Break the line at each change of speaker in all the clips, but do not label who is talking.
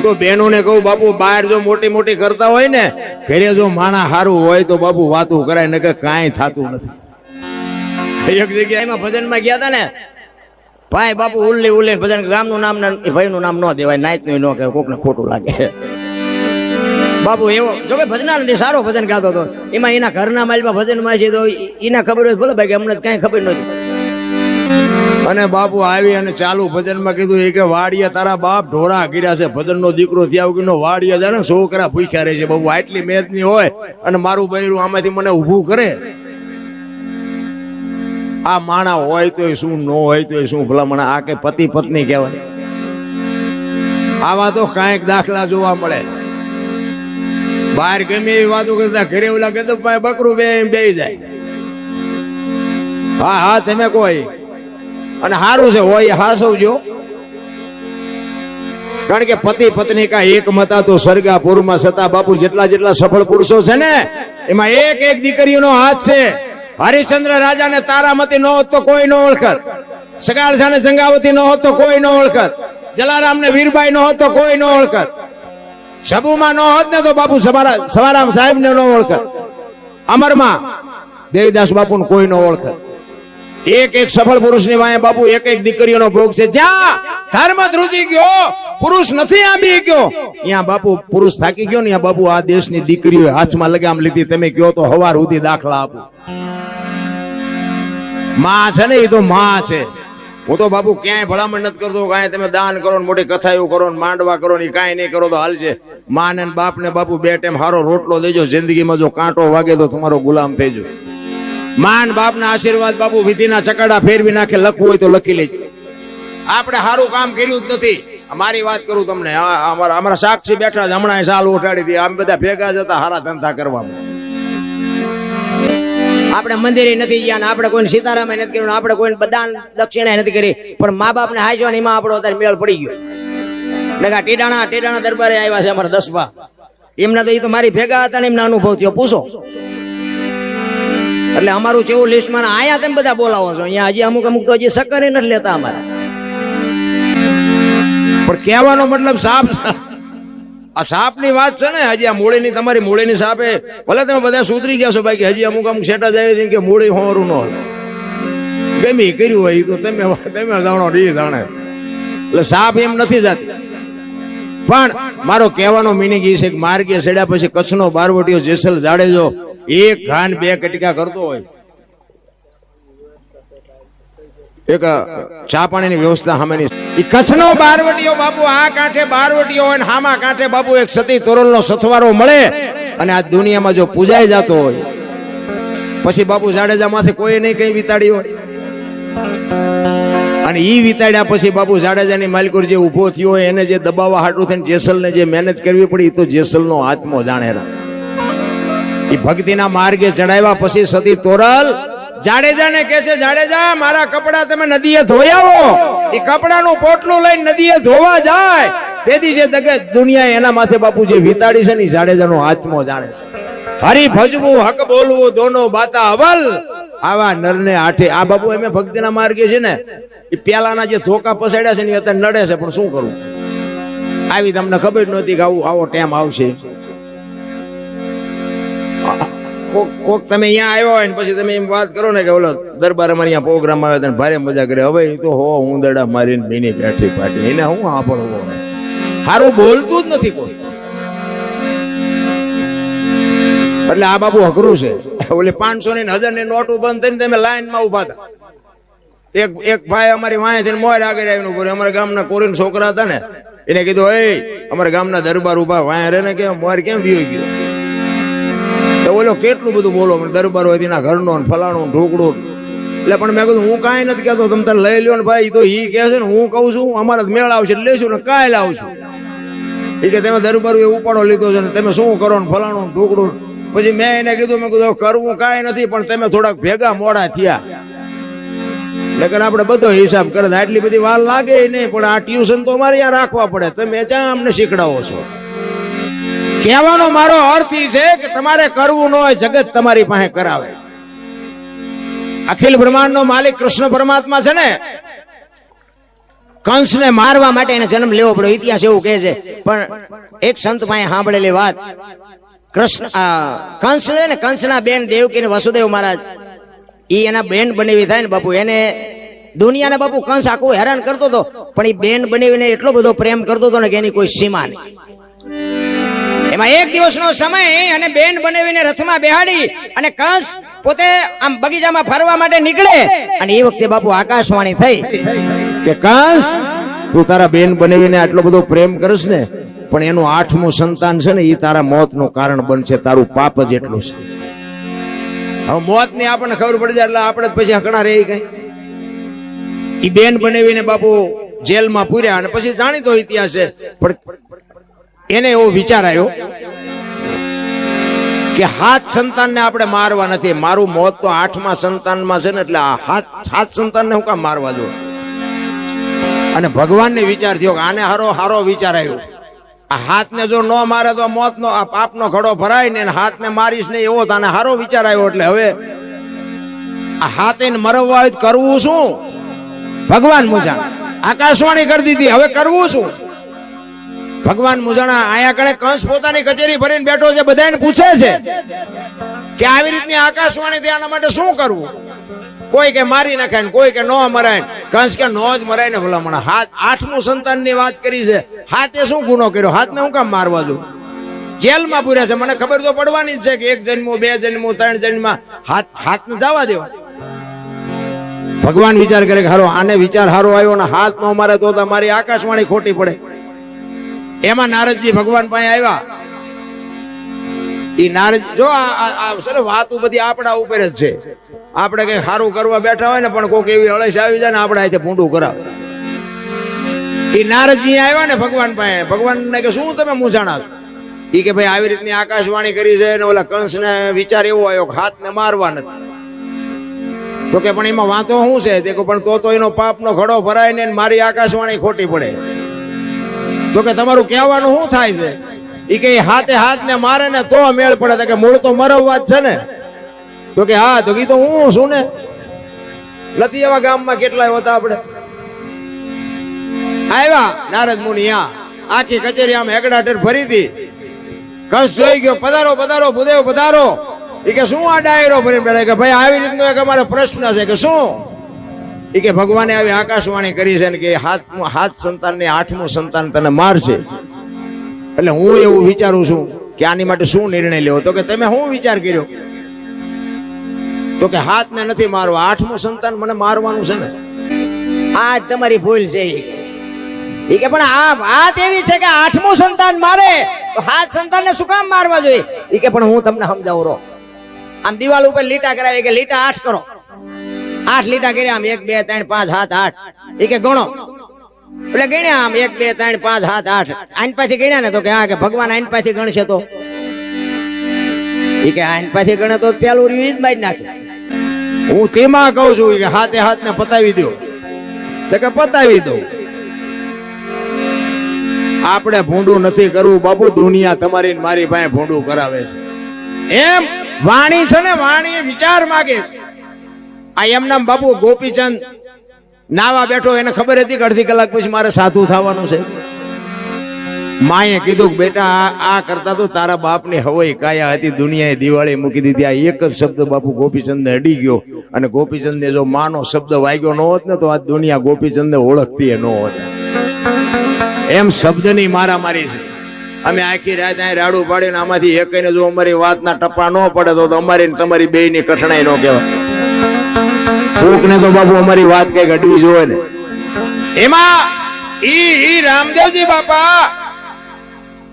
હું તો બહેનોને કહું, બાપુ, બહાર જો મોટી મોટી કરતા હોય ને, ઘરે જો માણા સારું હોય તો બાપુ વાતું કરાય ને કે કાંઈ થતું નથી. એક જગ્યા એમાં ભજનમાં ગયા હતા ને, ભાઈ, બાપુ, ઉલ્લી ઉલ્લી ભજન નામ ને એ ભાઈનું નામ ન દેવાય નાઈતનું ન કહેવાય, કોકને ખોટું લાગે. બાપુ, એવો, જો કે ભજનાર સારો ભજન ગાતો હતો. એમાં એના ઘરના માલમાં ભજનમાં છે તો એના ખબર હોય ભલે ભાઈ, કે અમને કઈ ખબર નથી. અને બાપુ આવી અને ચાલુ ભજનમાં કીધું એ કે વાડિયા તારા બાપ ઢોરા ગીર્યા છે. ભજનનો દીકરો થયા કે વાડિયા જાણે છોકરા ભૂખ્યા રહે છે. બાપુ આટલી મહેનતની હોય અને મારું બૈરું આમાંથી મને ઊભું કરે. આ માણા હોય તો શું, ન હોય તો શું ભલામણ આ કે પતિ પત્ની કહેવાય. આવા તો કાંઈક દાખલા જોવા મળે. બહાર ગમે એવી વાતો કરતા ઘરે ઓલા કે બકરું બે બે જાય. હા હા, તમે કોઈ. અને સારું છે, હોય હાસવજો. કારણ કે પતિ પત્ની કા એક મતા તો સરગાપુરમાં સતા બાપુ જેટલા જેટલા સફળ પુરુષો છે ને, એમાં એક એક દીકરીઓનો હાથ છે. હરિશ્ચંદ્ર રાજાને તારામતી ન હોત તો કોઈ ન ઓળખત. સગાળ સાને સંગાવતી ન હોત તો કોઈ ન ઓળખત. જલારામ ને વીરબાઈ ન હોત તો કોઈ ન ઓળખત. સબુમાં ન હોત ને તો બાપુ સવારા સવારામ સાહેબ ને ન ઓળખત. અમરમાં દેવીદાસ બાપુ કોઈ ન ઓળખત. એક એક સફળ પુરુષની વાય બાપુ, એક એક દીકરીઓનો ભોગ છે. જ્યાં ધર્મ ધ્રુજી ગયો, પુરુષ નથી આંબી ગયો. ત્યાં બાપુ પુરુષ થાકી ગયો ને બાપુ આ દેશની દીકરીઓ હાથમાં લગામ લીધી. તમે કયો તો હવાર સુધી દાખલા આપો. માં છે ને, એ તો માં છે. હું તો બાપુ ક્યાંય ભલામણ નથી કરતો, કાંઈ તમે દાન કરો ને, મોટી કથાઓ કરો ને, માંડવા કરો ને કાંઈ નહીં કરો તો હાલ છે. માં ને બાપ ને બાપુ બે ટાઈમ હારો રોટલો દેજો, જિંદગીમાં જો કાંટો વાગે તો તમારો ગુલામ થઈ જાય માન બાપના આશીર્વાદ બાપુ વિધિના ચકડા ફેરવી નાખે, લખવું હોય તો લખી લેજો. આપણે સારું કામ કર્યું જ નથી. મારી વાત કરું તમને. અમારા અમારા સાક્ષી બેઠા છે હમણાં સાલ ઉઠાડી હતી. આમ બધા ભેગા જતા હારા ધંધા કરવામાં. આપણે મંદિરે નથી ગયા આપણે કોઈ સીતારામે નથી કર્યું આપણે કોઈ બધા દક્ષિણા નથી કરી. પણ મા બાપ ને હાજવા એમાં આપણો અત્યારે મેળ પડી ગયો. ને કા ટીડાણા ટીડાણા દરબારે આવ્યા છે અમારા દસમા એમના તો એ તો મારી ભેગા હતા ને એમના અનુભવ થયો. પૂછો. એટલે અમારું જેવું લિસ્ટમાં આયા તેમ બધા બોલાવો છો. અહીંયા હજી અમુક અમુક તો હજી સક્કર નથી લેતા અમારા. પણ કહેવાનો મતલબ સાપ આ સાપની વાત છે ને, હજી આ મૂળીની, તમારી મૂળીની સાપે, ભલે તમે બધા સુધરી ગયા છો બાકી હજી અમુક અમુક સેટા જાય કે મૂળી હોરું ન હોય. ગમે કર્યું હોય તો તમે તમે જાણો રી જાણે. એટલે સાપ એમ નથી જતી. પણ મારો કહેવાનો મિનિંગ એ છે કે માર્ગે સેડ્યા પછી કચ્છનો બારવટીઓ જેસલ જાડેજો એક ઘાન બે કટકા કરતો હોય. એક ચા પાણીની વ્યવસ્થા સામેની ઈ કચ્છનો બારવટીઓ બાપુ, આ કાંઠે બારવટીઓ હોય હામા કાંઠે બાપુ એક સતી તોરલનો સથવારો મળે અને આ દુનિયામાં જો પૂજાઈ જતો હોય, પછી બાપુ જાડેજા માંથી કોઈ નહીં કઈ વિતાડી હોય. અને ઈ વિતાડ્યા પછી બાપુ જાડેજાની માલિકોર જે ઊભો થયો હોય, એને જે દબાવવા હાટું થઈને જેસલને જે મહેનત કરવી પડી એ તો જેસલનો આત્મો જાણે એ ભક્તિના માર્ગે ચડાવ્યા પછી સતી તોરલ, જાડેજાને કહે છે, જાડેજા, મારા કપડા તમે નદીએ ધોઈ આવો. એ કપડાનું પોટલું લઈને નદીએ ધોવા જાય. તેથી જે દુનિયા એના માથે બાપુ જે વિતાડી છે ને જાડેજાનો આત્મો જાણે છે. હરી ભજવું, હક બોલવું, દોનો બાતા અવલ. આવા નરને આઠે. આ બાપુ એમે ભક્તિના માર્ગે છે ને એ પેલાના જે ધોકા પસાડ્યા છે ને અત્યારે નડે છે. પણ શું કરવું આવી તમને ખબર નહોતી કે આવું આવો ટાઈમ આવશે. કોક કોક તમે અહીંયા આવ્યો હોય ને પછી તમે એમ વાત કરો ને કે ઓલો દરબાર અમારે અહીંયા પ્રોગ્રામ આવ્યો તને ભારે મજા કરે. હવે એ તો હો હું દડા મારીને બીની બેઠી પાટી. એને હું આપણો સારું બોલતું જ નથી કોઈ. એટલે આ બાબુ અઘરું છે. ઓલી પાંચસો ને હજારની નોટો બંધ થઈને તમે લાઈનમાં ઊભા હતા. એક એક ભાઈ અમારી વાંહે થઈને મોર આગળ આવીને ઊભો. અમારા ગામના કોરીન છોકરા હતા ને. એને કીધું એ અમારા ગામના દરબાર ઊભા વાંહે રે ને કે મોર કેમ વિયો ગયો? ઓલો કેટલું બધું બોલો દરબાર હોય તેના ઘરનો ને ફલાણો ને ઢોકળું એટલે પણ મેં કીધું, હું કાંઈ નથી કહેતો, તમે તારે લઈ લ્યો ને ભાઈ, તો એ કહે છે ને, હું કહું છું, અમારા મેળ આવશે લેશું ને કાંઈ લાવશું. એ કે તમે દરબાર એ ઉપાડો લીધો છે ને, તમે શું કરો ને ફલાણું ઢોકળું પછી મેં એને કીધું, મેં કીધું કરવું કાંઈ નથી, પણ તમે થોડાક ભેગા મોડા થયા. લેકન આપણે બધો હિસાબ કરે, આટલી બધી વાર લાગે નહીં, પણ આ ટ્યુશન તો અમારે ત્યાં રાખવા પડે, તમે ચા અમને શીખડાવો છો. કહેવાનો મારો અર્થ છે કે તમારે કરવું ન હોય, જગત તમારી પાસે કરાવે. અખિલ બ્રહ્માંડ નો માલિક કૃષ્ણ પરમાત્મા છે ને, કંસને મારવા માટે એને જન્મ લેવો પડ્યો. ઇતિહાસ એવું કહે છે.
પણ એક સંત પાસે સાંભળેલી વાત, કૃષ્ણ કંસ છે ને કંસના બેન દેવકી ને વસુદેવ મહારાજ, ઈ એના બેન બનેવી થાય ને બાપુ. એને દુનિયાને બાપુ કંસ આખું હેરાન કરતો હતો, પણ એ બેન બનેવીને એટલો બધો પ્રેમ કરતો હતો ને કે એની કોઈ સીમા નહીં. એમાં એક દિવસનો સમય અને બેન બનાવીને રથમાં બેહાડી અને કંસ પોતે આમ બગીચામાં ફરવા માટે નીકળે અને એ વખતે બાપુ આકાશવાણી થઈ
કે કંસ, તું તારા બેન બનાવીને આટલો બધો પ્રેમ કરસ ને, પણ એનું આઠમું સંતાન છે ને એ તારા મોતનું કારણ બનશે, તારું પાપ જ એટલું છે. હવે મોતની આપણને ખબર પડી જાય, એટલે આપણે પછી હકણા રહી ગઈ. એ બેન બનાવીને બાપુ જેલમાં પૂર્યા અને પછી જાણીતો ઇતિહાસ છે, પણ એને એવો વિચાર આવ્યો કે હાથ સંતાનને આપણે મારવા નથી. મારું મોત તો આઠમા સંતાનમાં છે ને, એટલે હાથ સાત સંતાનને હું કામ મારવા દઉં? અને ભગવાનને વિચાર થયો કે આને હારો હારો વિચાર આવ્યો. આ હાથને જો ન મારે તો મોતનો, આ પાપનો ખડો ભરાય ને હાથને મારીશ ને એવો તને હારો વિચાર આવ્યો. એટલે હવે આ હાથે મરવવા કરવું શું? ભગવાન મુજા આકાશવાણી કરી દીધી. હવે કરવું શું? ભગવાન મુજાણા આયા કણે કંસ પોતાની કચેરી ભરીને બેઠો છે બધાને પૂછે છે કે આવી રીતની આકાશવાણી થી માટે શું કરવું? કોઈ કે મારી નાખાય ને કોઈ કે ન મરાય કંસ કે નો જ મરાય ને ભલામણ હાથ આઠમું સંતાનની વાત કરી છે. હાથે શું ગુનો કર્યો? હાથને હું કામ મારવા દઉં? જેલમાં પૂર્યા છે. મને ખબર તો પડવાની જ છે કે એક જન્મો, બે જન્મો, ત્રણ જન્મ. હાથ, હાથને જવા દેવા. ભગવાન વિચાર કરે કે હારો, આને વિચાર હારો આવ્યો ને હાથ નો મારે તો તમારી આકાશવાણી ખોટી પડે. એમાં નારદજી ભગવાન પાસે આવ્યા. એ નારદ જો ને વાતો બધી આપણા ઉપર જ છે. આપણે કઈ સારું કરવા બેઠા હોય ને પણ કોઈક એવી અળસ આવી જાય ને આપણે અહીંથી ભૂંડું કરાવે. એ નારદજી આવ્યા ને ભગવાન પાસે. ભગવાન ને કે શું તમે મૂંઝાણા એ કે ભાઈ આવી રીતની આકાશવાણી કરી છે ને ઓલા કંસ ને વિચાર એવો આવ્યો કે હાથને મારવા નથી. તો કે પણ એમાં વાંધો શું છે? તે પણ તો તો એનો પાપનો ઘડો ભરાય ને મારી આકાશવાણી ખોટી પડે. તો કે તમારું કહેવાનું શું થાય છે? એ કે હાથે હાથ ને મારે ને તો મેળ પડે. કે મૂળ તો મરવવા જ છે ને? તો કે હા, તો કીધું હું શું ને? નથી એવા ગામમાં કેટલાય હોતા આપણે? આવ્યા નારદ મુનિ આ. આખી કચેરી આમ હેકડાટેર ભરી હતી કસ જોઈ ગયો, પધારો પધારો, ભૂદેવ પધારો. એ કે શું આ ડાયરો ભરીને બેઠા? કે ભાઈ આવી રીતનો એક અમારો પ્રશ્ન છે કે શું? કે ભગવાને આવી આકાશવાણી કરી છે કે હાથ હાથ સંતાનને, આઠમું સંતાન તને મારશે. એટલે હું એવું વિચારું છું કે આની માટે શું નિર્ણય લેવો? તો કે તમે શું વિચાર કર્યો? તો કે હાથને નથી મારવા, આઠમું સંતાન મને મારવાનું છે ને.
આ તમારી ભૂલ છે ઈ. કે. પણ આ વાત એવી છે કે આઠમું સંતાન મારે, તો હાથ સંતાનને શું કામ મારવા જોઈએ? ઈ કે પણ હું તમને સમજાવું રહો. આમ દિવાલ ઉપર લીટા કરાવી કે લીટા આઠ કરો. આઠ લીટા કર્યા આમ એક, બે, ત્રણ, પાંચ, સાત, આઠ. એ કે ગણો. એટલે ગણ્યા આમ એક, બે, ત્રણ, પાંચ, સાત, આઠ. આઈન પાછી ગણ્યા ને તો કે હા, કે ભગવાન આઈન પાછી ગણશે તો. એ કે આઈન પાછી ગણે તો પેલું જ મારી નાખે.
હું તેમાં કહું છું કે હાથે હાથને પતાવી દો. તો કે પતાવી દો. આપણે ભૂંડું નથી કરવું, બાપુ, દુનિયા તમારી મારી પાસે ભૂંડું કરાવે છે. એમ વાણી છે ને વાણી વિચાર માગે છે. આ એમના બાપુ ગોપીચંદ નાવા બેઠો, એને ખબર હતી કે અડધી કલાક પછી મારે સાધુ થવાનું છે? માએ કીધું બેટા, આ કરતા તો તારા બાપની હવાઈ કાયા હતી, દુનિયાએ દિવાળી મૂકી દીધી. આ એક જ શબ્દ બાપુ ગોપીચંદને અડી ગયો. અને ગોપીચંદને જો માનો શબ્દ વાગ્યો ન હોત ને, તો આ દુનિયા ગોપીચંદને ઓળખતી ન હોત. એમ શબ્દની મારામારી છે. અમે આખી રાત અહીં રાડું પાડીને આમાંથી એકને જો અમારી વાતના ટપ્પા ન પડે, તો અમારી તમારી બે ની કઠણાઈ ન કહેવાય. કોકને તો બાપુ અમારી વાત કઈ ઘટવી જોવે ને. એમાં ઈ ઈ રામદેવજી બાપા.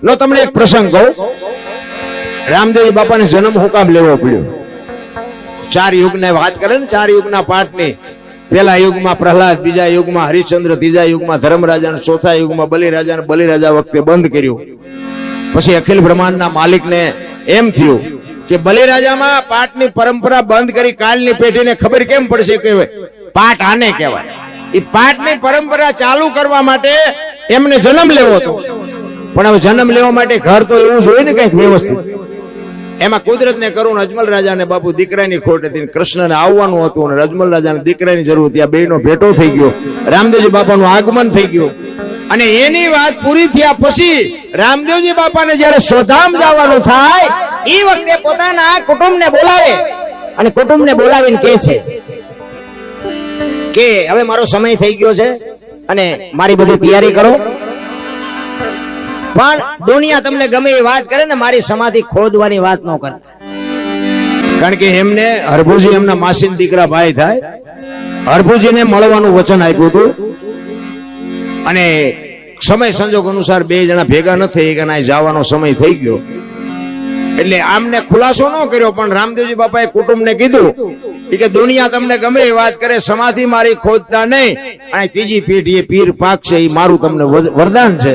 નો તમને એક પ્રસંગ કહું. રામદેવજી બાપાને જન્મ હું કામ લેવો પડ્યો. ચાર યુગને વાત કરે ને ચાર યુગના પાઠની. પેલા યુગમાં પ્રહલાદ બીજા યુગમાં હરિશ્ચંદ્ર ત્રીજા યુગમાં ધર્મરાજા અને ચોથા યુગમાં બલિરાજા બલિરાજા વખતે બંધ કર્યું. પછી અખિલ બ્રહ્માંડના માલિકને એમ થયું કે બલિરાજામાં પાઠની પરંપરા બંધ કરી કાલની પેઢીને ખબર કેમ પડશે કે પાઠ આને કહેવાય. એ પાઠની પરંપરા ચાલુ કરવા માટે એમને જન્મ લેવો હતો. પણ હવે જન્મ લેવા માટે ઘર તો એવું જોઈએ ને કંઈક વ્યવસ્થિત. એમાં કુદરત ને કરું અજમલ રાજાને બાપુ દીકરાની ખોટ હતી કૃષ્ણને આવવાનું હતું અને અજમલ રાજાને દીકરાની જરૂર હતી. આ બેનો ભેટો થઈ ગયો. રામદેવજી બાપાનું આગમન થઈ ગયું. અને એની વાત પૂરી થયા પછી રામદેવજી બાપાને જયારે સ્વધામ જવાનું થાય
એ વખતે પોતાના કુટુંબને બોલાવે અને કુટુંબને બોલાવીને કહે છે કે હવે મારો સમય થઈ ગયો છે અને મારી બધી તૈયારી કરો. પણ દુનિયા તમને ગમે એ વાત કરે ને મારી સમાધિ ખોદવાની વાત ન કરતા
કારણ કે એમને હરભુજી એમના માસીન દીકરા ભાઈ થાય. હરભુજીને મળવાનું વચન આપ્યું હતું. અને સમય સંજોગ અનુસાર બે જણા ભેગા ન થઈ જવાનો સમય થઈ ગયો. એટલે આમને ખુલાસો ન કર્યો, પણ રામદેવજી બાપાએ કુટુંબને કીધું કે દુનિયા તમને ગમે એ વાત કરે, સમાધિ મારી ખોદતા નહીં. અને ત્રીજી પેઢી એ પીર પાક છે એ મારું તમને વરદાન છે.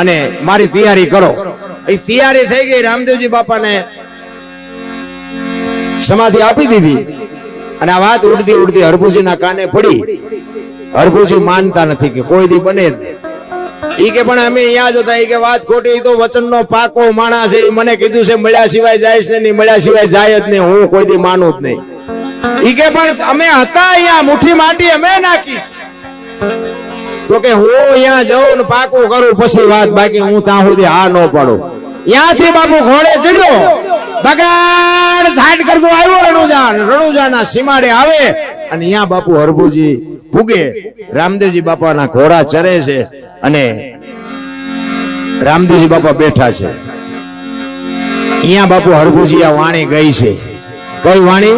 અને મારી તૈયારી કરો. એ તૈયારી થઈ ગઈ, રામદેવજી બાપાને સમાધિ આપી દીધી. અને આ વાત ઉડતી ઉડતી હરભુજીના કાને પડી. હરભુજી માનતા નથી કે કોઈ દી બને જ નહીં. ઈ કે પણ અમે અહીંયા જ હતા. ઈ કે વાત ખોટી તો વચનનો પાકો માણસ છે. મને કીધું છે, મળ્યા સિવાય જાય ને નહીં, મળ્યા સિવાય જાય જ નહીં, હું કોઈ દી માનું જ નહીં. ઈ કે પણ અમે હતા અહીંયા, મુઠ્ઠી માટી અમે નાખી. તો કે હું અહીંયા જઉં ને પાકું કરું, પછી વાત બાકી, હું ત્યાં સુધી હા ન પડું. ત્યાંથી બાપુ ઘોડે ચડ્યો. બગાડ ઘાટ કરતો આવ્યો રણુજા રણુજાના સીમાડે આવે અને અહીંયા બાપુ હરભુજી ફૂગે રામદેવજી બાપાના ઘોડા ચરે છે અને રામદેવજી બાપા બેઠા છે. અહીંયા બાપુ હરભુજી આ વાણી ગઈ છે. કઈ વાણી?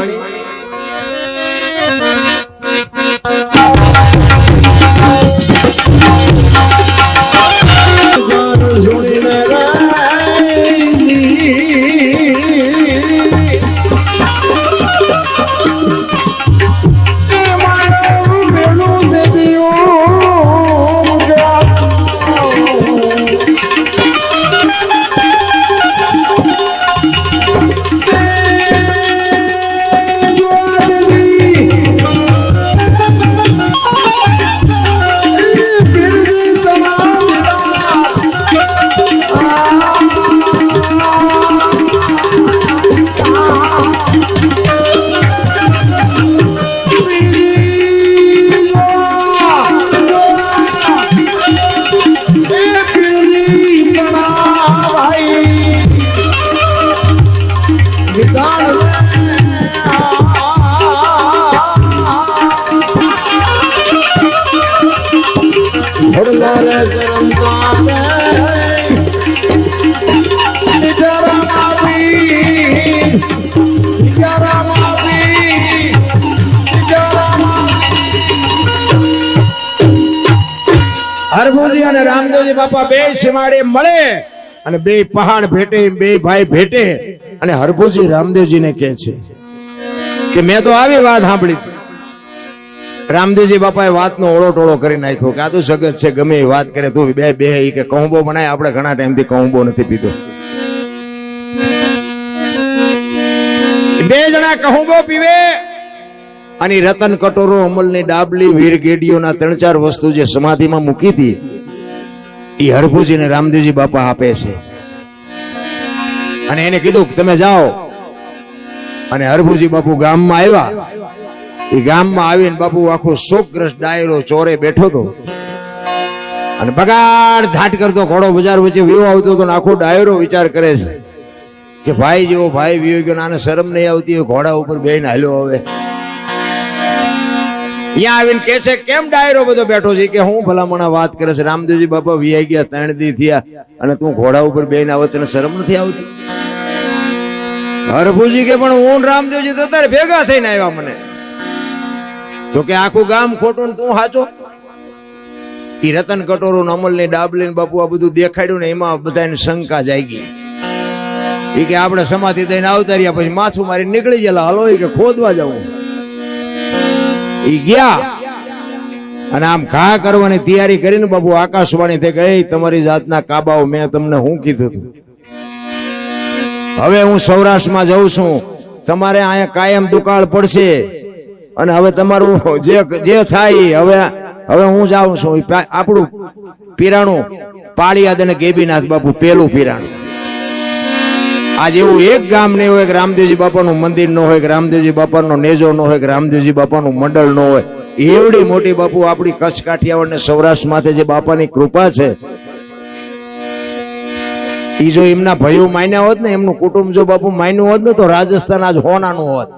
સીમાડે મળે અને બે પહાડ ભેટે, બે ભાઈ ભેટે અને હરભુજી રામદેવજીને કહે છે કે મેં તો આવી વાત સાંભળી. રામદેવજી બાપાએ વાતનો ઓળો ટોળો કરી નાખ્યો કે આ તો જગત છે, ગમે એ વાત કરે, તું બે બે કે કહુંબો બનાય, આપણે ઘણા ટાઈમથી કહુંબો નથી પીધો. બે જણા કહુંબો પીવે અને રતન કટોરો અમલની ડાબલી વીર ગેડીઓના ત્રણ ચાર વસ્તુ જે સમાધિમાં મૂકી હતી એ હરભુજીને રામદેવજી બાપા આપે છે. અને એને કીધું તમે જાઓ. અને હરભુજી બાપુ ગામમાં આવ્યા. એ ગામમાં આવીને બાપુ આખો શોકગ્રસ્ત ડાયરો ચોરે બેઠો હતો. અને બગાડ ઘાટ કરતો ઘોડો બજાર વચ્ચે વિવો આવતો હતો આખો ડાયરો વિચાર કરે છે. કે ભાઈ જેવો ભાઈ વિયો ગયો આને શરમ નહીં આવતી ઘોડા ઉપર બેન હાલ્યો હવે અહીંયા આવીને કે છે, કેમ ડાયરો બધો બેઠો છે? કે હું ભલામણા વાત કરે છે, રામદેવજી બાપા વિયાઈ ગયા, ત્રણ દી થયા અને તું ઘોડા ઉપર બેન આવો, તને શરમ નથી આવતી? હરભુજી કે, પણ હું રામદેવજી તારે ભેગા થઈને આવ્યા મને. તો કે આખું ગામ ખોટું તું સાચો? એ રતન કટોરો અમલની ડાબલી બાપુ આ બધું દેખાડ્યું ને એમાં બધાને શંકા જાગી. એ કે આપણે સમાધિ દઈને આવતા રહ્યા, પછી માથું મારી નીકળી ગયેલા, હાલો કે ખોદવા જવું ઈ ગયા. અને આમ ઘા કરવાની તૈયારી કરીને બાબુ આકાશવાણી થઈ ગઈ તમારી જાતના કાબાઓ મેં તમને હું કીધું હતું હવે હું સૌરાષ્ટ્રમાં જઉં છું. તમારે અહીંયા કાયમ દુકાળ પડશે. અને હવે તમારું જે જે થાય હવે હવે હું જાઉં છું. આપણું પીરાણું પાળિયાદ અને ગેબીનાથ બાપુ, પેલું પીરાણું. આજ એવું એક ગામ નહીં હોય કે રામદેવજી બાપાનું મંદિર ન હોય, કે રામદેવજી બાપાનો નેજો ન હોય, કે રામદેવજી બાપાનું મંડળ ન હોય. એવડી મોટી બાપુ આપણી કચ્છ કાઠિયાવાડ ને સૌરાષ્ટ્ર માથે જે બાપાની કૃપા છે એ જો એમના ભયો માન્યા હોત ને, એમનું કુટુંબ જો બાપુ માન્યું હોત ને, તો રાજસ્થાન આજ હોનાનું હોત.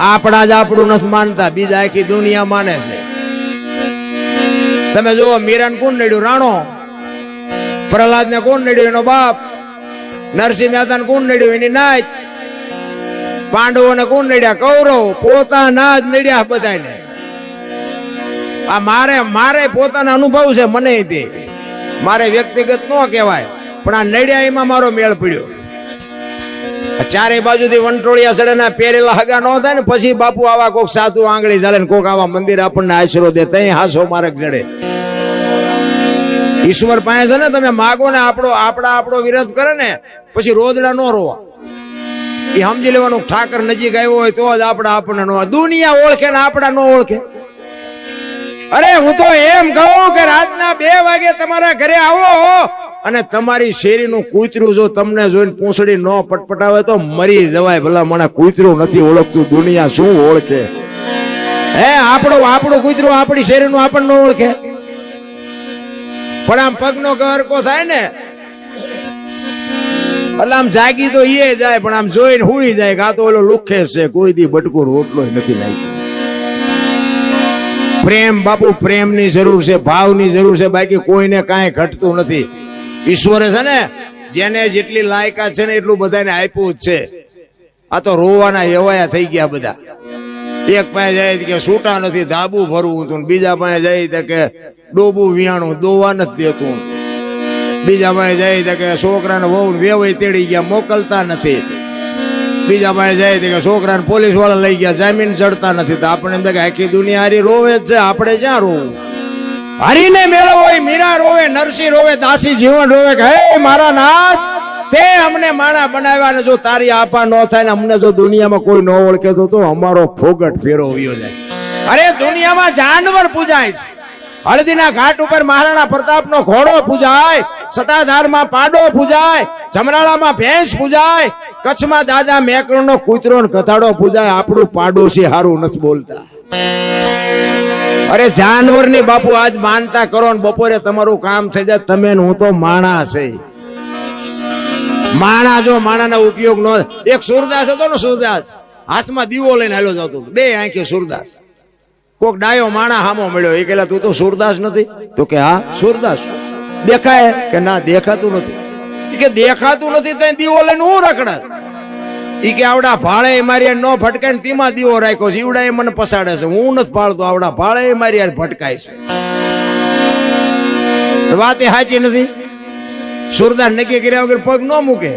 આપણા જ આપણું નથી માનતા, બીજા આખી દુનિયા માને છે. તમે જુઓ, મીરાન કોણ નડ્યું? રાણો. પ્રહલાદ ને કોણ નડ્યું? એનો બાપ. નરસિંહ મહેતા કોણ નડ્યું? એની નાચ પાંડવો ને કોણ નડ્યા? કૌરવ. પોતાના જ નડ્યા બધાને આ મારે મારે પોતાના અનુભવ છે મને તે. મારે વ્યક્તિગત ન કહેવાય, પણ આ નડ્યા એમાં મારો મેળ પડ્યો. ચારે બાજુથી વંટોળિયા સડેના પહેરેલા હગા ન થાય ને, પછી બાપુ આવા કોક સાધુ આંગળી ચાલે ને, કોક આવા મંદિર આપણને આશરો દે, તઈ હાસો મારક જડે ઈશ્વર પાસે છે ને, તમે માગો ને આપણો, આપણા આપણો વિરોધ કરે ને પછી રોદડા નો રોવા. એ સમજી લેવાનું, ઠાકર નજીક આવ્યો હોય તો જ આપણા આપણને નો દુનિયા ઓળખે ને આપણા નો ઓળખે. અરે હું તો એમ કહું કે રાતના બે વાગે તમારા ઘરે આવો અને તમારી શેરીનું કૂતરું જો તમને જોઈને પૂંછડી ન પટપટાવે તો મરી જવાય. ભલા મને કૂતરું નથી ઓળખતું. દુનિયા શું ઓળખે? હે, આપણું આપણું કૂતરું આપણી શેરીનું આપણને ઓળખે. પણ આમ પગનો ગરકો થાય ને એટલે આમ જાગી તો એ જાય, પણ આમ જોઈને હુઈ જાય કાં તો ઓલો લુખે છે, કોઈ દી બટકો રોટલો નથી લાગ્યો. પ્રેમ બાપુ, પ્રેમની જરૂર છે, ભાવની જરૂર છે, બાકી કોઈને કાંઈ ઘટતું નથી. ઈશ્વરે છે ને, જેને જેટલી લાયકાત છે ને એટલું બધાને આપ્યું જ છે. આ તો રોવાના એવાયા થઈ ગયા બધા. એક પાસે જાય કે છૂટા નથી, ધાબુ ભરવું હતું બીજા પાસે જાય કે ડોબું વિયાણું, દોવા નથી દેતું. બીજા ભાઈ જાય તો કે છોકરાને વહુ વેવાઈ તેડી ગયા, મોકલતા નથી. બીજા ભાઈ જાય કે છોકરાને પોલીસવાળા લઈ ગયા, જામીન ચડતા નથી. તો આપણે કે આખી દુનિયા હારી રોવે જ છે, આપણે ક્યાં રોવું? હરીને મેળવો હોય, મીરા રોવે, નરસિંહ રોવે, દાસી જીવન રોવે કે, હે મારા નાથ, તે અમને માણા બનાવ્યા ને જો તારી આપા ન થાય ને અમને જો દુનિયામાં કોઈ ન ઓળખે તો તો અમારો ફોગટ ફેરવ્યો જાય. અરે દુનિયામાં જાનવર પૂજાય છે. હળદીના ઘાટ ઉપર મહારાણા પ્રતાપનો ઘોડો પૂજાય સતાધારમાં પાડો પૂજાય, જમરાળામાં ભેંસ પૂજાય, કચ્છમાં દાદા મેકરણનો કૂતરો કથાડો પૂજાય. આપણું પાડોશી હારું નથી બોલતા. અરે જાનવરની બાપુ આજ માનતા કરો ને બપોરે તમારું કામ થઈ જાય. તમે હું તો માણા છે. માણા જો માણાના ઉપયોગ નો એક સુરદાસ હતો ને સુરદાસ. હાથમાં દીવો લઈને હાલો જતો બે આંખે સુરદાસ. કોક ડાયો માણા હામો મળ્યો. એ કેલા તું તો સુરદાસ નથી. તો કે, હા, સુરદાસ. દેખાય કે ના, દેખાતું નથી. કે, દેખાતું નથી તો દીવો લઈને હું રખડા ઈ કે, આવડા ભાળે મારી નો ભટકાય ને તેમાં દીવો રાખ્યો છે. ઈવડા એ મને પસાડે છે. હું નથી પાડતો આવડા ભાળે મારી યાર ભટકાય છે. વાત એ સાચી નથી. સુરદાસ નક્કી કર્યા વગર પગ ન મૂકે.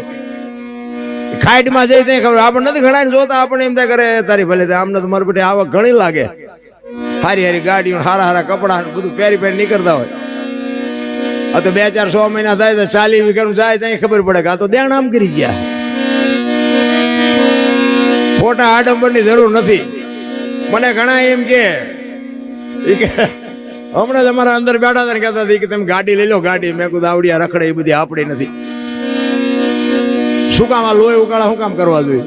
ખાઈટમાં જઈ ત્યાં ખબર. આપણે નથી ઘણા જોતા. આપણે એમ થાય કરે તારી ભલે આમને તો મારી બેટી આવક ઘણી લાગે. હારી હારી ગાડીઓ હારા હારા કપડા બધું પહેરી પહેરી નીકળતા હોય. આ તો બે ચાર સો મહિના થાય તો ચાલી વીઘાનું જાય ત્યાં ખબર પડે કે આ તો દેણ આમ કરી ગયા. ખોટા આડંબરની જરૂર નથી. મને ઘણા એમ કે હમણાં તમારા અંદર બેઠા હતા ને કહેતા હતા કે તમે ગાડી લઈ લો, ગાડી. મેં કીધું, આવડિયા રખડે એ બધી આપણી નથી. શું કામ આ લોહી ઉકાળા, શું કામ કરવા જોઈએ?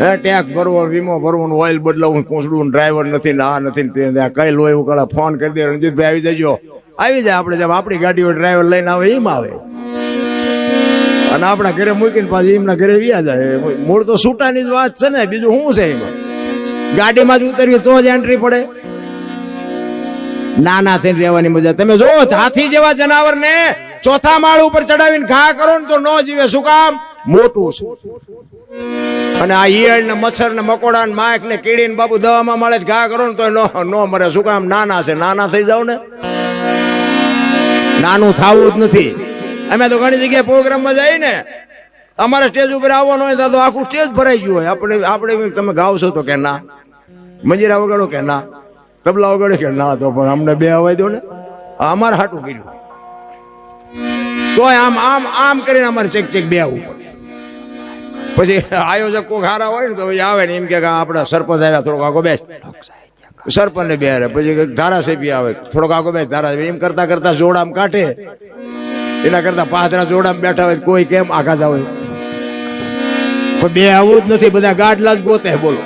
હે, ટેક્સ ભરવો, વીમો ભરવાનું ઓઇલ બદલાવું કોસડું ડ્રાઈવર નથી, ને આ નથી, ને તે નથી. આ કઈ લોહી ફોન કરી દે, રણજીતભાઈ આવી જજો. આવી જાય આપણે, જેમ આપણી ગાડીઓ ડ્રાઈવર લઈને આવે, એમ આવે. અને આપણા ઘરે મૂકીને પાછી એમના ઘરે વ્યા જાય. મૂળ તો છૂટાની જ વાત છે ને, બીજું શું છે એમાં? ગાડીમાં જ ઉતરવી તો જ એન્ટ્રી પડે. નાના થઈને રહેવાની મજા. તમે જો હાથી જેવા જનાવર ને ચોથા માળ ઉપર ચડાવીને ઘા કરો ને તો ન જીવે. શું કામ? મોટું છે. અને આ ઈયળ ને મચ્છર ને મકોડા ને માખ ને કીડી ને બાબુ દવામાં મળે ઘા કરો ને તો નો મરે. શું કામ નાના છે? નાના થઈ જાવ ને? નાનું થવું જ નથી. અમે તો ઘણી જગ્યાએ પ્રોગ્રામમાં જઈએ ને, અમારા સ્ટેજ ઉપર આવવાનું હોય તો આખું સ્ટેજ ભરાઈ ગયું હોય. આપણે આપણે તમે ગાવશો તો કે ના. મંજીરા વગાડો કે ના. તબલા વગાડો કે ના તો પણ અમને બે અવાય દો ને. અમારે હાટું કર્યું. તોય આમ આમ આમ કરીને અમારે ચેક ચેક બે પડે. પછી આયોજક કોઈ સારા હોય ને તો આવે ને એમ કે આપણા સરપંચ આવ્યા, થોડોક આગો બેસ. સરપંચ ને બે હારે. પછી ધારાસભ્ય આવે, થોડોક આગો બેસ, ધારાસભ્ય. એમ કરતા કરતા જોડામ કાઢે. એના કરતા પાથરા જોડામ બેઠા હોય, કોઈ કેમ આઘા જાવ? પણ બે આવું જ નથી, બધા ગાડલા જ ગોતે, બોલો.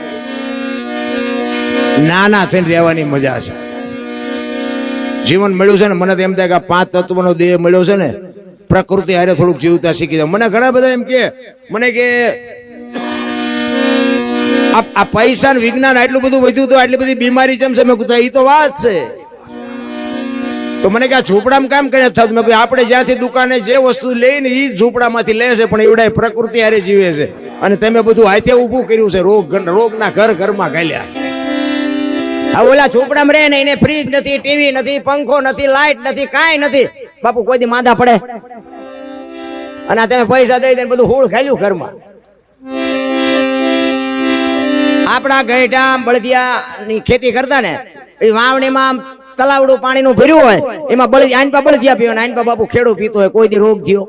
નાના થઈને રહેવાની મજા છે. જીવન મળ્યું છે ને, મને તો એમ થાય કે પાંચ તત્વનો દેહ મળ્યો છે ને પ્રકૃતિ હારે થોડુંક જીવતા શીખી જાવ મને ઘણા બધા એમ કે, મને કે, આ પૈસા વિજ્ઞાન આટલું બધું વધ્યું તો આટલી બધી બીમારી જેમ છે? મેં કીધું એ તો વાત છે. તો મને કે, આ ઝૂંપડામાં કામ કરે થતું મેં આપણે જ્યાંથી દુકાને જે વસ્તુ લઈને એ ઝૂંપડામાંથી લે છે, પણ એવડા પ્રકૃતિ હારે જીવે છે. અને તમે બધું હાથે ઊભું કર્યું છે, રોગ રોગના ઘર ઘરમાં ગાલ્યા.
હવે ઓલા ઝૂંપડામાં રહે ને એને ફ્રીજ નથી ટીવી નથી, પંખો નથી લાઈટ નથી, કાંઈ નથી. બાપુ, કોઈ દી માંદા પડે. અને તમે પૈસા દઈ દઈને બધું હોળ ખાલ્યું ઘરમાં. આપણા ગઈઢા બળદિયા ની ખેતી કરતા ને, એ વાવણીમાં તલાવડું પાણીનું ભર્યું હોય, એમાં બળદી આનપા બળદિયા પીવાના આઈનપા બાપુ ખેડૂ પીતો હોય, કોઈ દી રોગ થયો.